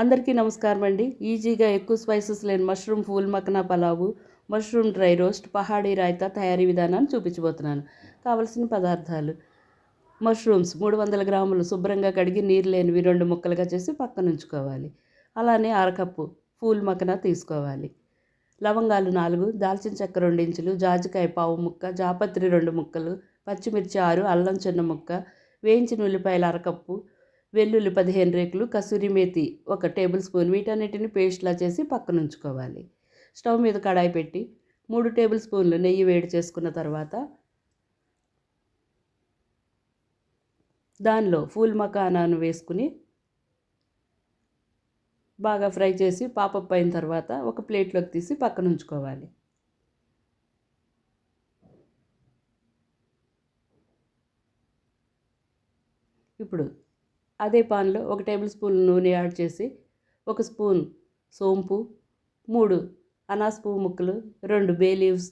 అందరికీ నమస్కారం అండి. ఈజీగా ఎక్కువ స్పైసెస్ లేని mushroom phool makhana pulao mushroom dry roast pahadi raita తయారీ విధానాన్ని చూపించబోతున్నాను. కావలసిన పదార్థాలు. మష్రూమ్స్ మూడు వందల గ్రాములు శుభ్రంగా కడిగి నీరు లేనివి రెండు ముక్కలుగా చేసి పక్కన ఉంచుకోవాలి అలానే అరకప్పు ఫూల్ మకన తీసుకోవాలి. లవంగాలు నాలుగు దాల్చిన చెక్క రెండు ఇంచులు జాజికాయ పావు ముక్క జాపత్రి రెండు ముక్కలు పచ్చిమిర్చి ఆరు అల్లం చిన్న ముక్క వేయించిన ఉల్లిపాయలు అరకప్పు వెల్లుల్లి పదిహేను రేకులు కసూరి మేతి ఒక టేబుల్ స్పూన్ వీటన్నిటిని పేస్ట్లా చేసి పక్కన ఉంచుకోవాలి స్టవ్ మీద కడాయి పెట్టి మూడు టేబుల్ స్పూన్లు నెయ్యి వేడి చేసుకున్న తర్వాత దానిలో ఫూల్ మకానాను వేసుకుని బాగా ఫ్రై చేసి పాపప్ అయిన తర్వాత ఒక ప్లేట్లోకి తీసి పక్కన ఉంచుకోవాలి ఇప్పుడు అదే పాన్లో ఒక టేబుల్ స్పూన్ నూనె యాడ్ చేసి ఒక స్పూన్ సోంపు మూడు అనాస్ పువ్వు ముక్కలు రెండు బే లీవ్స్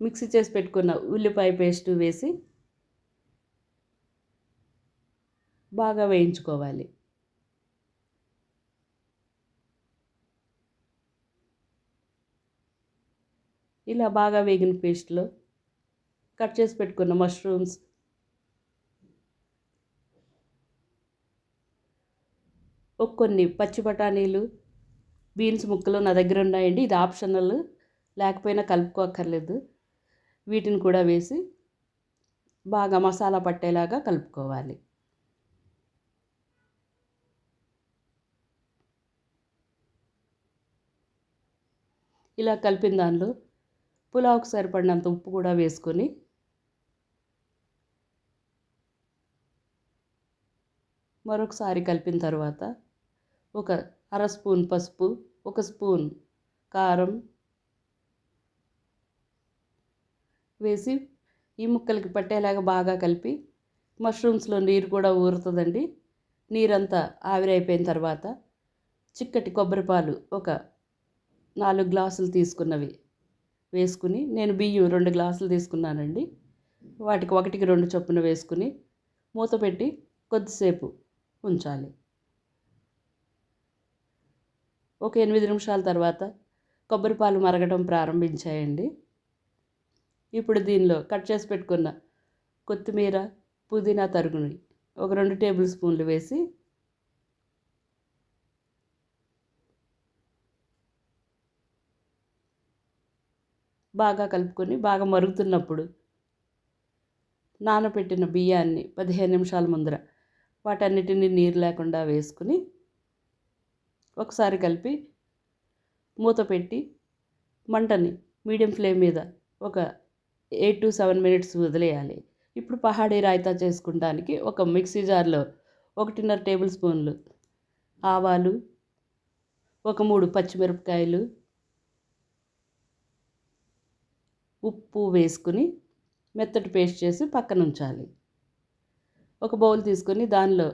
మిక్సీ చేసి పెట్టుకున్న ఉల్లిపాయ పేస్ట్ వేసి బాగా వేయించుకోవాలి. ఇలా బాగా వేగిన పేస్ట్లో కట్ చేసి పెట్టుకున్న మష్రూమ్స్ కొన్ని పచ్చి బఠానీలు బీన్స్ ముక్కలు నా దగ్గర ఉన్నాయండి. ఇది ఆప్షనల్ లేకపోయినా కలుపుకోక్కర్లేదు. వీటిని కూడా వేసి బాగా మసాలా పట్టేలాగా కలుపుకోవాలి. ఇలా కలిపిన దానిలో పులావుకు సరిపడినంత ఉప్పు కూడా వేసుకొని మరొకసారి కలిపిన తర్వాత ఒక అర స్పూన్ పసుపు ఒక స్పూన్ కారం వేసి ఈ ముక్కలకి పట్టేలాగా బాగా కలిపి మష్రూమ్స్లో నీరు కూడా ఊరుతుందండి. నీరంతా ఆవిరైపోయిన తర్వాత చిక్కటి కొబ్బరిపాలు ఒక నాలుగు గ్లాసులు తీసుకున్నవి వేసుకుని నేను బియ్యం రెండు గ్లాసులు తీసుకున్నానండి. వాటికి ఒకటికి రెండు చొప్పున వేసుకుని మూత పెట్టి కొద్దిసేపు ఉంచాలి. ఒక ఎనిమిది నిమిషాల తర్వాత కొబ్బరి పాలు మరగడం ప్రారంభించాయండి. ఇప్పుడు దీనిలో కట్ చేసి పెట్టుకున్న కొత్తిమీర పుదీనా తరుగుని ఒక రెండు టేబుల్ స్పూన్లు వేసి బాగా కలుపుకొని బాగా మరుగుతున్నప్పుడు నానబెట్టిన బియ్యాన్ని పదిహేను నిమిషాల ముందర వాటన్నిటిని నీరు లేకుండా వేసుకుని ఒకసారి కలిపి మూత పెట్టి మంటని మీడియం ఫ్లేమ్ మీద ఒక ఎయిట్ టు సెవెన్ మినిట్స్ వదిలేయాలి. ఇప్పుడు పహాడీ రాయితా చేసుకుంటానికి ఒక మిక్సీ జార్లో ఒకటిన్నర టేబుల్ స్పూన్లు ఆవాలు ఒక మూడు పచ్చిమిరపకాయలు ఉప్పు వేసుకుని మెత్తటి పేస్ట్ చేసి పక్కన ఉంచాలి ఒక బౌల్ తీసుకొని దానిలో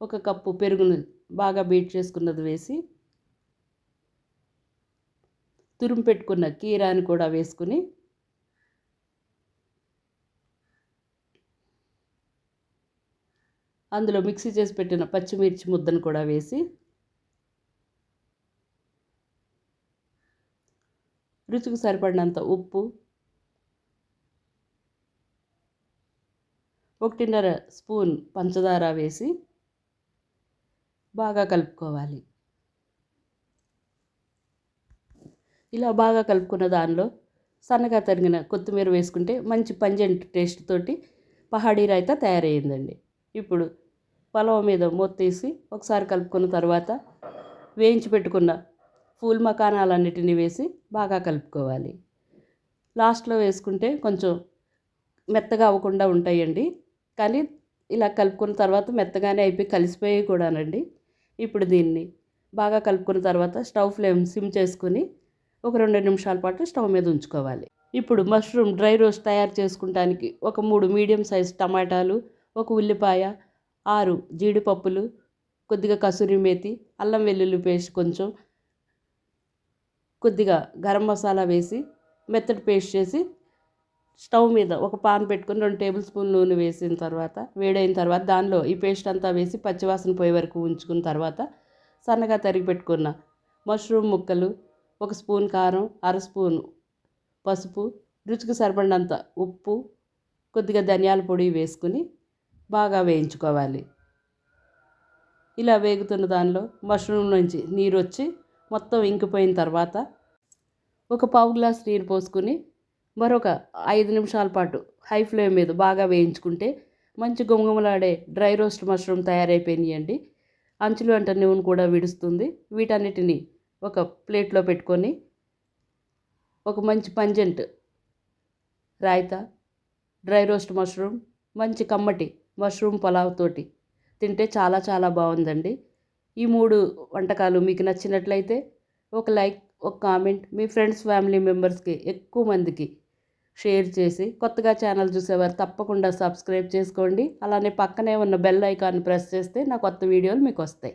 ఒక కప్పు పెరుగును బాగా బీట్ చేసుకున్నది వేసి తురుము పెట్టుకున్న కీరాని కూడా వేసుకుని అందులో మిక్సీ చేసి పెట్టిన పచ్చిమిర్చి ముద్దను కూడా వేసి రుచికి సరిపడినంత ఉప్పు ఒకటిన్నర స్పూన్ పంచదార వేసి బాగా కలుపుకోవాలి. ఇలా బాగా కలుపుకున్న దానిలో సన్నగా తరిగిన కొత్తిమీర వేసుకుంటే మంచి పంజెంట్ టేస్ట్ తోటి పహాడీ రాయితా తయారయ్యిందండి. ఇప్పుడు పొలం మీద మూత ఒకసారి కలుపుకున్న తర్వాత వేయించి పెట్టుకున్న పూల్ మకానాలన్నిటిని వేసి బాగా కలుపుకోవాలి. లాస్ట్లో వేసుకుంటే కొంచెం మెత్తగా అవ్వకుండా ఉంటాయండి. కానీ ఇలా కలుపుకున్న తర్వాత మెత్తగానే అయిపోయి కలిసిపోయి కూడానండి. ఇప్పుడు దీన్ని బాగా కలుపుకున్న తర్వాత స్టవ్ ఫ్లేమ్ సిమ్ చేసుకుని ఒక రెండు నిమిషాల పాటు స్టవ్ మీద ఉంచుకోవాలి. ఇప్పుడు మష్రూమ్ డ్రై రోస్ట్ తయారు చేసుకుంటానికి ఒక మూడు మీడియం సైజ్ టమాటాలు ఒక ఉల్లిపాయ ఆరు జీడిపప్పులు కొద్దిగా కసూరి మేతి అల్లం వెల్లుల్లి పేస్ట్ కొంచెం కొద్దిగా గరం మసాలా వేసి మెత్తటి పేస్ట్ చేసి స్టవ్ మీద ఒక పాన్ పెట్టుకుని రెండు టేబుల్ స్పూన్ నూనె వేసిన తర్వాత వేడైన తర్వాత దానిలో ఈ పేస్ట్ అంతా వేసి పచ్చివాసన పోయే వరకు ఉంచుకున్న తర్వాత సన్నగా తరిగి పెట్టుకున్న మష్రూమ్ ముక్కలు ఒక స్పూన్ కారం అర స్పూన్ పసుపు రుచికి సరిపడినంత ఉప్పు కొద్దిగా ధనియాల పొడి వేసుకుని బాగా వేయించుకోవాలి. ఇలా వేగుతున్న దానిలో మష్రూమ్ నుంచి నీరు వచ్చి మొత్తం ఇంకిపోయిన తర్వాత ఒక పావు గ్లాస్ నీరు పోసుకుని మరొక ఐదు నిమిషాల పాటు హై ఫ్లేమ్ మీద బాగా వేయించుకుంటే మంచి గుమగుమలాడే డ్రై రోస్ట్ మష్రూమ్ తయారైపోయినాయండి. అంచులు వంట నూనె కూడా విడుస్తుంది. వీటన్నిటిని ఒక ప్లేట్లో పెట్టుకొని ఒక మంచి pungent raita dry roast mushroom మంచి కమ్మటి మష్రూమ్ పలావ్ తోటి తింటే చాలా చాలా బాగుందండి. ఈ మూడు వంటకాలు మీకు నచ్చినట్లయితే ఒక లైక్ ఒక కామెంట్ మీ ఫ్రెండ్స్ ఫ్యామిలీ మెంబర్స్కి ఎక్కువ మందికి షేర్ చేసి కొత్తగా ఛానల్ చూసేవారు తప్పకుండా సబ్స్క్రైబ్ చేసుకోండి. అలానే పక్కనే ఉన్న బెల్ ఐకాన్ ప్రెస్ చేస్తే నా కొత్త వీడియోలు మీకు వస్తాయి.